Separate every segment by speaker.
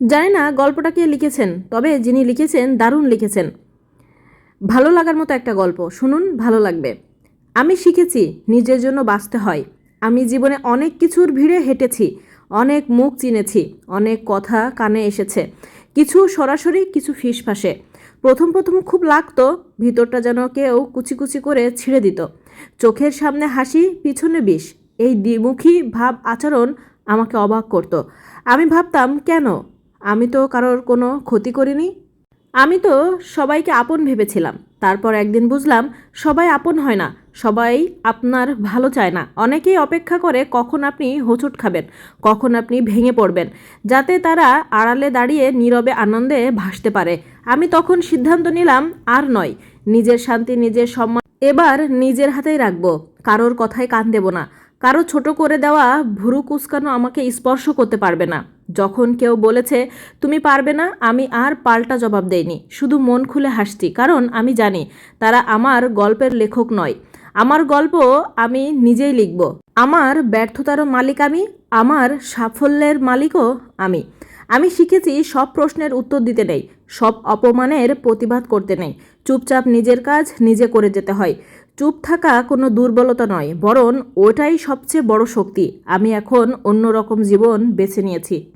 Speaker 1: জানি না গল্পটা কে লিখেছেন, তবে যিনি লিখেছেন দারুণ লিখেছেন। ভালো লাগার মতো একটা গল্প, শুনুন, ভালো লাগবে। আমি শিখেছি, নিজের জন্য বাঁচতে হয়। আমি জীবনে অনেক কিছুর ভিড়ে হেঁটেছি, অনেক মুখ চিনেছি, অনেক কথা কানে এসেছে। কিছু সরাসরি, কিছু ফিসফাসে প্রথম প্রথম খুব লাগতো, ভিতরটা যেন কেউ কুচি কুচি করে ছিঁড়ে দিত। চোখের সামনে হাসি, পিছনে বিষ, এই দ্বিমুখী ভাব আচরণ আমাকে অবাক করতো। আমি ভাবতাম, কেন? আমি তো কারোর কোনো ক্ষতি করিনি। আমি তো সবাইকে আপন ভেবেছিলাম। তারপর একদিন বুঝলাম, সবাই আপন হয় না, সবাই আপনার ভালো চায় না। অনেকেই অপেক্ষা করে কখন আপনি হোঁচট খাবেন, কখন আপনি ভেঙে পড়বেন, যাতে তারা আড়ালে দাঁড়িয়ে নীরবে আনন্দে ভাসতে পারে। আমি তখন সিদ্ধান্ত নিলাম, আর নয়, নিজের শান্তি, নিজের সম্মান এবার নিজের হাতেই রাখব। কারোর কথায় কান দেব না। কারও ছোট করে দেওয়া ভুরু কুচকানো আমাকে স্পর্শ করতে পারবে না। যখন কেউ বলেছে, তুমি পারবে না, আমি আর পাল্টা জবাব দেইনি। শুধু মন খুলে হাসছি, কারণ আমি জানি তারা আমার গল্পের লেখক নয়। আমার গল্প আমি নিজেই লিখব। আমার ব্যর্থতারও মালিক আমি, আমার সাফল্যের মালিকও আমি। আমি শিখেছি সব প্রশ্নের উত্তর দিতে নেই, সব অপমানের প্রতিবাদ করতে নেই। চুপচাপ নিজের কাজ নিজে করে যেতে হয়। চুপ থাকা কোনো দুর্বলতা নয়, বরং ওটাই সবচেয়ে বড় শক্তি। আমি এখন অন্যরকম জীবন বেছে নিয়েছি।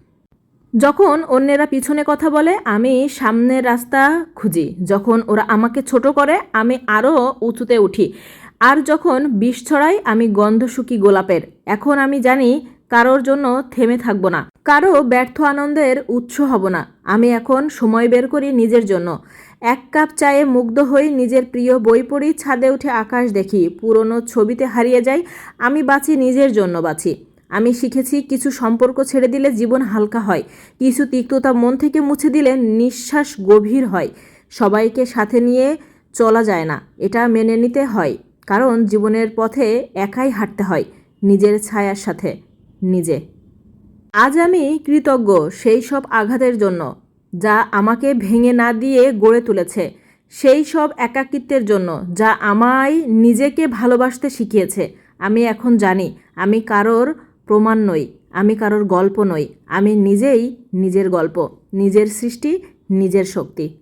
Speaker 1: যখন অন্যেরা পিছনে কথা বলে, আমি সামনের রাস্তা খুঁজি। যখন ওরা আমাকে ছোট করে, আমি আরও উঁচুতে উঠি। আর যখন বিষ ছড়াই, আমি গন্ধ শুকি গোলাপের। এখন আমি জানি কারোর জন্য থেমে থাকব না। কারও ব্যর্থ আনন্দের উৎস হব না। আমি এখন সময় বের করি নিজের জন্য। এক কাপ চায়ে মুগ্ধ হই নিজের প্রিয় বই পড়ি, ছাদে উঠে আকাশ দেখি। পুরনো ছবিতে হারিয়ে যাই, আমি বাঁচি নিজের জন্য বাঁচি। আমি শিখেছি কিছু সম্পর্ক ছেড়ে দিলে জীবন হালকা হয়, কিছু তিক্ততা মন থেকে মুছে দিলে নিঃশ্বাস গভীর হয়, সবাইকে সাথে নিয়ে চলা যায় না, এটা মেনে নিতে হয়, কারণ জীবনের পথে একাই হাঁটতে হয়, নিজের ছায়ার সাথে, নিজে। আজ আমি কৃতজ্ঞ সেই সব আঘাতের জন্য, যা আমাকে ভেঙে না দিয়ে গড়ে তুলেছে, সেই সব একাকিত্বের জন্য, যা আমায় নিজেকে ভালোবাসতে শিখিয়েছে, আমি এখন জানি, আমি কারোর প্রমাণ নই আমি কারোর গল্প নই আমি নিজেই নিজের গল্প নিজের সৃষ্টি নিজের শক্তি।